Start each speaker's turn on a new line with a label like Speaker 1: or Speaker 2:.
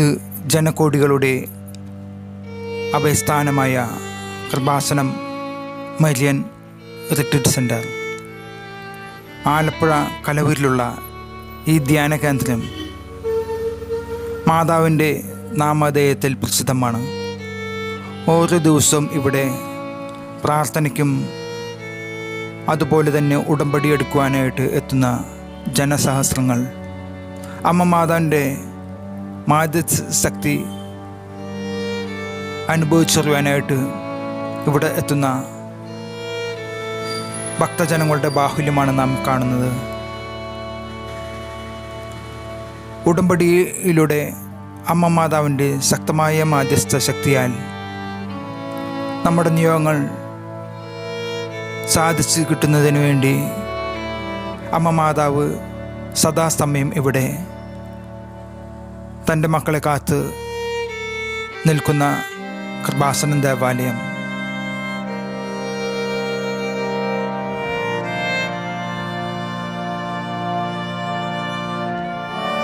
Speaker 1: ഇത് ജനകോടികളുടെ അഭയസ്ഥാനമായ Kripasanam Marian retreat centre Alappuzha കലവൂരിലുള്ള ഈ ധ്യാന കേന്ദ്രം മാതാവിന്റെ നാമധേയത്തിൽ പ്രസിദ്ധമാണ്. ഓരോ ദിവസവും ഇവിടെ പ്രാർത്ഥനയ്ക്കും അതുപോലെ തന്നെ ഉടമ്പടി എടുക്കുവാനായിട്ട് എത്തുന്ന ജനസഹസ്രങ്ങൾ. അമ്മ മാതാവിന്റെ മാതൃ ശക്തി അനുഭവിച്ചറിയാനായിട്ട് ഇവിടെ എത്തുന്ന ഭക്തജനങ്ങളുടെ ബാഹുല്യമാണ് നാം കാണുന്നത്. ഉടമ്പടിയിലൂടെ അമ്മ മാതാവിന്റെ ശക്തമായ മാധ്യസ്ഥ ശക്തിയാൽ നമ്മുടെ നിയോഗങ്ങൾ സാധിച്ചു കിട്ടുന്നതിന് വേണ്ടി അമ്മ മാതാവ് സദാസമയം ഇവിടെ തന്റെ മക്കളെ കാത്ത് നിൽക്കുന്ന കൃപാസനം ദേവാലയം.